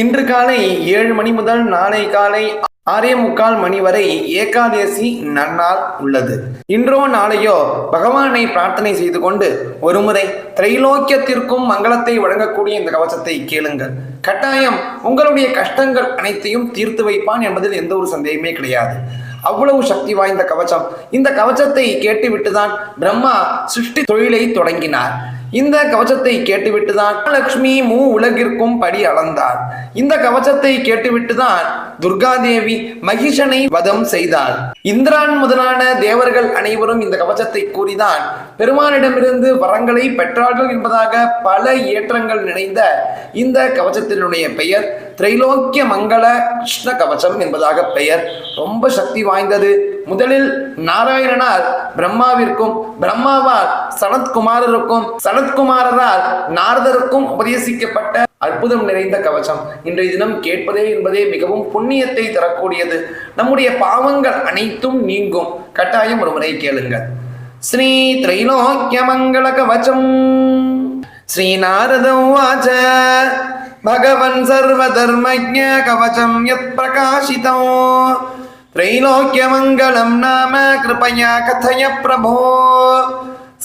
இன்று காலை ஏழு மணி முதல் நாளை காலை ஆறே முக்கால் மணி வரை ஏகாதேசி நன்னாள் உள்ளது. இன்றோ நாளையோ பகவானை பிரார்த்தனை செய்து கொண்டு ஒருமுறை திரைலோக்கியத்திற்கும் மங்களத்தை வழங்கக்கூடிய இந்த கவசத்தை கேளுங்கள். கட்டாயம் உங்களுடைய கஷ்டங்கள் அனைத்தையும் தீர்த்து வைப்பான் என்பதில் எந்த ஒரு சந்தேகமே கிடையாது. அவ்வளவு சக்தி வாய்ந்த கவசம். இந்த கவசத்தை கேட்டுவிட்டுதான் பிரம்மா சிருஷ்டி தொழிலை தொடங்கினார். இந்த கவசத்தை கேட்டுவிட்டுதான் லக்ஷ்மி மூ உலகிற்கும் படி அளந்தார். இந்த கவசத்தை கேட்டுவிட்டுதான் துர்காதேவி மகிஷனை வதம் செய்தார் இந்திரான் முதலான தேவர்கள் அனைவரும் இந்த கவசத்தை கூறிதான் பெருமானிடமிருந்து வரங்களை பெற்றார்கள் என்பதாக பல ஏற்றங்கள் நிறைந்த இந்த கவசத்தினுடைய பெயர் திரைலோக்கிய மங்கள கிருஷ்ண கவசம் என்பதாக பெயர். ரொம்ப சக்தி வாய்ந்தது. முதலில் நாராயணனார் பிரம்மாவிற்கும் பிரம்மாவால் சனத்குமாரருக்கும் சனத்குமாரரால் நாரதருக்கும் உபதேசிக்கப்பட்ட அற்புதம் நிறைந்த கவசம் இன்றைய தினம் கேட்பதே என்பதே மிகவும் புண்ணியத்தை தரக்கூடியது நம்முடைய பாவங்கள் அனைத்தும் நீங்கும் கட்டாயம் ஒரு முறை கேளுங்கள் ஸ்ரீ திரைலோக்கிய மங்கள கவசம் ஸ்ரீநாரத உவாச்ச भगवन् सर्वधर्मज्ञ कवचं यत्प्रकाशितं त्रैलोक्यमङ्गलं नाम कृपया कथय प्रभो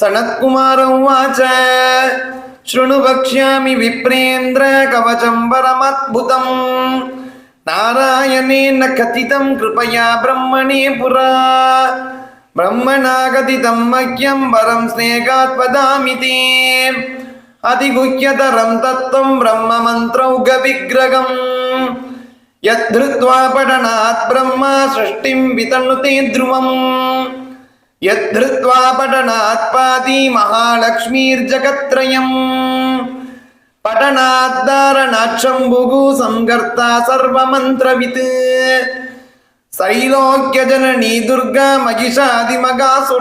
सनत्कुमार उवाच शृणु वक्ष्यामि विप्रेन्द्र कवचं परमद्भुतम् नारायणेन कथितं कृपया ब्रह्मणे पुरा ब्रह्मणा कथितं मह्यं वरं स्नेहात् वदामि ते अतिगुह्यतरं तत्त्वं ब्रह्ममन्त्रौघविग्रहम् यद्धृत्वा पठनात् ब्रह्म सृष्टिं वितनुते ध्रुवम् यद्धृत्वा पठनात् पाति महालक्ष्मीर्जगत्त्रयम् पठनाद्धारणात् शम्भुः संगर्ता सर्वमन्त्रवित् त्रैलोक्यजननी दुर्गा महिषादिमगासुरान्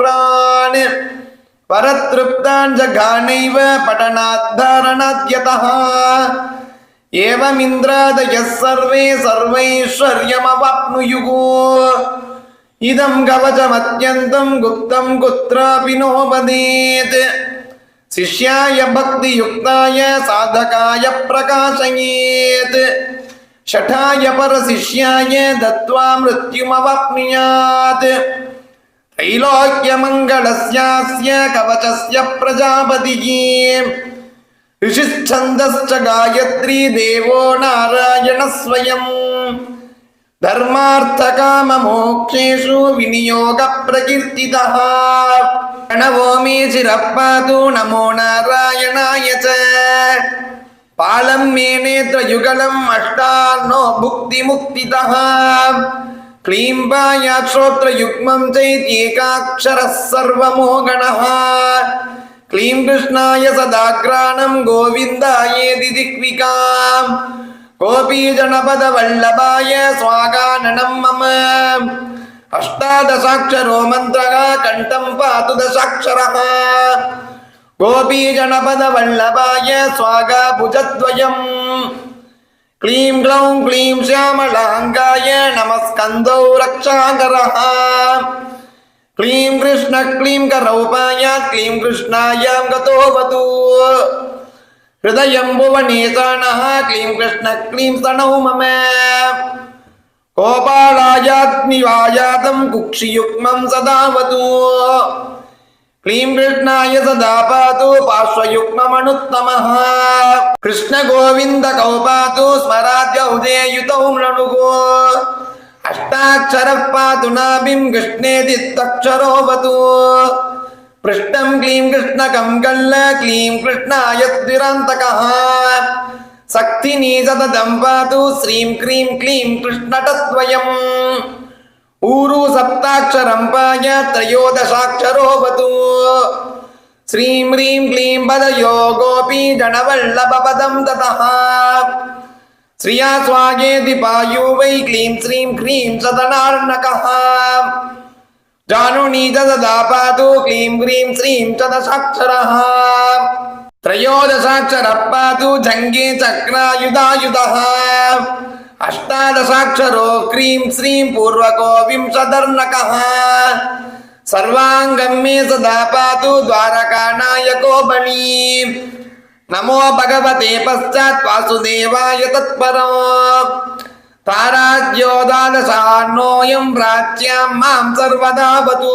परतृप्तान् जघानैव पठनाद्धारणाद्यतः एवमिन्द्रादयः सर्वे सर्वैश्वर्यमवाप्नुयुः इदं कवचमत्यन्तं गुप्तं कुत्रापि नोपदेत् शिष्याय भक्तियुक्ताय साधकाय प्रकाशयेत् शठाय परशिष्याय दत्त्वा मृत्युमवाप्नुयात् त्रैलोक्यमङ्गलस्यास्य कवचस्य प्रजापतिः ऋषिच्छन्दश्च गायत्री देवो नारायणः स्वयम् धर्मार्थकाममोक्षेषु विनियोगप्रकीर्तितः प्रणवो मे चिरः पातु नमो नारायणाय च पालं मे नेत्रयुगलम् अष्टान्नो भुक्तिमुक्तितः क्लीम्बायात् श्रोत्रयुग्मं चैत्येकाक्षरः सर्वमोगणः क्लीं कृष्णाय सदाग्राणं गोविन्दायेति दिक्विकाम् गोपीजनपदवल्लभाय स्वागाननं मम अष्टादशाक्षरो मन्त्रः कण्ठं पातु दशाक्षरः गोपीजनपदवल्लभाय स्वागा भुजद्वयम् क्लीं ग्लौं क्लीं श्यामलाङ्गाय नमस्कन्दौ रक्षाकरः क्लीं कृष्ण क्लीं करौपाय क्लीं कृष्णायां गतोऽवतु हृदयं भुवनेशानः क्लीं कृष्ण क्लीं स्तनौ मम गोपालायाग्निवायातं कुक्षियुग्मं सदावतु क्लीं कृष्णाय सदा पातु पार्श्वयुग्ममनुत्तमः कृष्णगोविन्दकौ पातु स्मराद्यौ देयुतौ मृणुः अष्टाक्षरः पातु नाभिं कृष्णेदित्तक्षरोऽवतु पृष्ठं क्लीं कृष्णकं कल्ल क्लीं कृष्णाय द्विरान्तकः शक्तिनी सततं पातु श्रीं क्रीं क्लीं कृष्णटद्वयम् ऊरु सप्ताक्षरं पाय त्रयोदशाक्षरोऽवतु श्रीं ह्रीं क्लीं पदयो गोपी जनवल्लभपदं ततः श्रिया स्वागेति पायु वै क्लीं श्रीं क्रीं सदनार्णकः। जानुनी ददा पातु क्लीं ह्रीं श्रीं च दशाक्षरः त्रयोदशाक्षरः पातु जङ्गे चक्रायुधायुधः। अष्टादशाक्षरो क्रीं श्रीं पूर्वको विंशदर्णकः सर्वाङ्गं मे सदा पातु द्वारकानायको बली। नमो भगवते पश्चात् वासुदेवाय तत्परो ताराज्योदादशान्नोऽयं प्राच्यां मां सर्वदावतु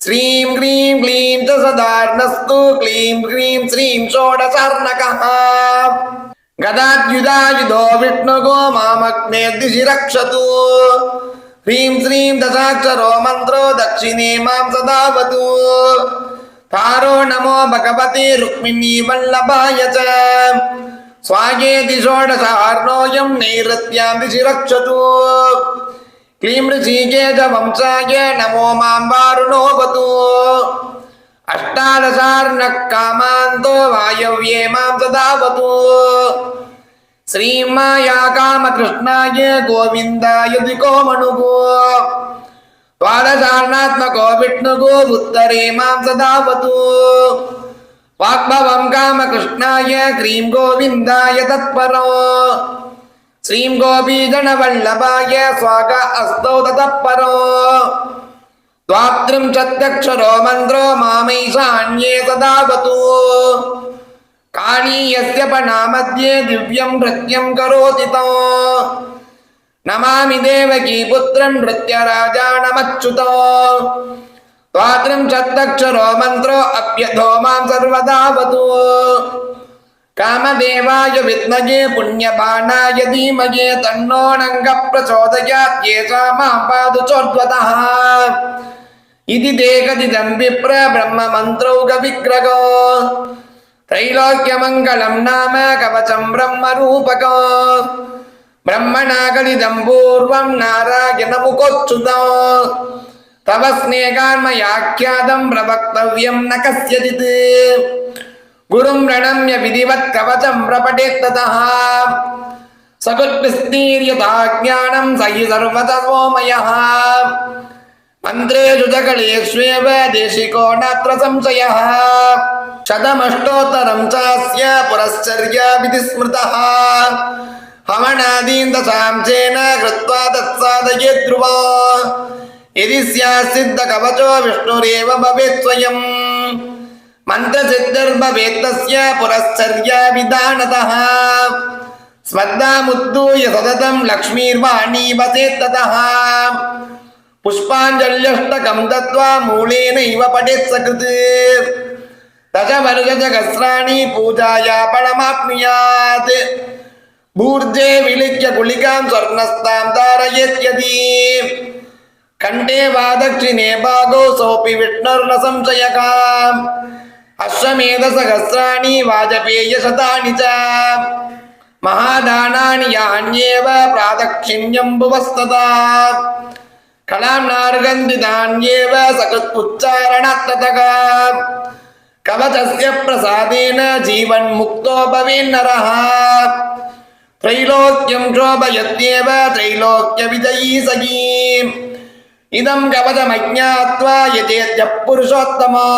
श्रीं ह्रीं क्लीं च सदार्णस्तु क्लीं ह्रीं श्रीं षोडशार्णकः गदाद्युदायुधो विष्णुगो मामग्नेर्दिशि रक्षतु ह्रीं श्रीं दशाक्षरो मन्त्रो दक्षिणे मां सदावतु तारो नमो भगवते रुक्मिणी वल्लभाय च स्वागेति षोडशार्णोऽयं नैरत्यां दिशि रक्षतु क्लीं ऋषिकेश वंशाय नमो मां वारुणोऽवतु अष्टादशार्णः कामान्तो वायव्ये मां सदावतु श्रीमाया कामकृष्णाय गोविन्दाय दिको मणुगो द्वादशार्णात्मको विष्णुगो उत्तरे मां सदावतु वाग्भवं कामकृष्णाय क्रीं गोविन्दाय तत्परो श्रीं गोपीजनवल्लभाय स्वाग अस्तौ ततः परो द्वात्रिंशत्यक्षरो मन्त्रो मामैशान्ये सदावतु काणीयस्य पणामध्ये दिव्यं नृत्यं करोति तो नमामि देवकी पुत्रं नृत्यराजानमच्युतो द्वात्रिंशत्यक्षरो मन्त्रो अप्यथो मां सर्वदावतु कामदेवाय विद्महे पुण्यबाणाय धीमहे तन्नो नङ्गः प्रचोदयात् येषा मां पातु चोद्वतः इति ते कथितं विप्र ब्रह्ममन्त्रौकविग्रहो त्रैलोक्यमङ्गलं नाम कवचं ब्रह्मरूपको ब्रह्मणा कलिदं पूर्वं नारायणमुखोच्युतो तव स्नेहान्मयाख्यातं प्रवक्तव्यं न कस्यचित् गुरुं प्रणम्य विधिवत् कवचं प्रपठेत्ततः सकुद्विस्तीर्यता ज्ञानं स हि सर्वतमोमयः मन्त्रेषु सकलेष्वेव देशिको नात्र संशयः शतमष्टोत्तरं चास्य पुरश्चर्याभिधि स्मृतः हवनादीन् दशांशेन कृत्वा तत्साधये ध्रुवा यदि स्यात्सिद्धकवचो विष्णुरेव भवेत् स्वयम् मन्त्रसिद्धिर्भवेत्तस्य पुरश्चर्याभिधानतः स्मद्दामुद्दूय सततं लक्ष्मीर्वाणी वसेत्ततः पुष्पाञ्जल्यष्टकं दत्त्वा मूलेनैव पठेत् सकृत् दशवर्षसहस्राणि पूजाया फलमाप्नुयात् ഭൂർജേ വിളിക്ക കുളികാം സ്വർണസ്താം ധാരയത്യതി കണ്ഠേ വാദക്ഷിണേ ഭാഗോ സോപി വിഷ്ണുർണ സംശയകാം അശ്വമേധ സഹസ്രാണി വാജപേയ ശതാണി ച മഹാദാനാനി യാണ്യേവ പ്രാദക്ഷിണ്യംബുവസ്തതാ കലാം നാർഗന്ധി ധാന്യേവ സകൃത്പുച്ചാരണത്തതകാ കവചസ്യ പ്രസാദേന ജീവൻ മുക്തോ ഭവേന്നരഃ त्रैलोक्यं शोभयत्येव त्रैलोक्यविजयी सखीम् इदं कवचमज्ञात्वा यतेत्यः पुरुषोत्तमा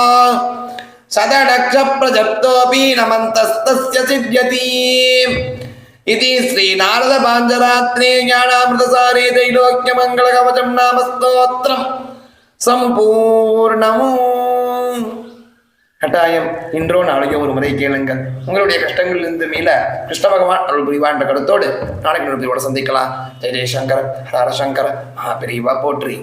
सदडक्षप्रजप्तोऽपि नमन्तस्तस्य सिद्ध्यति इति श्रीनारदपाञ्चरात्रे ज्ञानामृतसारे त्रैलोक्यमङ्गलकवचं नाम स्तोत्रम् सम्पूर्णम् கட்டாயம் இன்றோ நாளையோ ஒரு முறை கேளுங்கள். உங்களுடைய கஷ்டங்களிலிருந்து மீள கிருஷ்ண பகவான் அருள் புரிவான் என்ற கருத்தோடு நாளைக்கு நிறுத்தியோட சந்திக்கலாம். ஜெய ஜெயசங்கர ஹர சங்கர மகாபிரிவா போற்றி.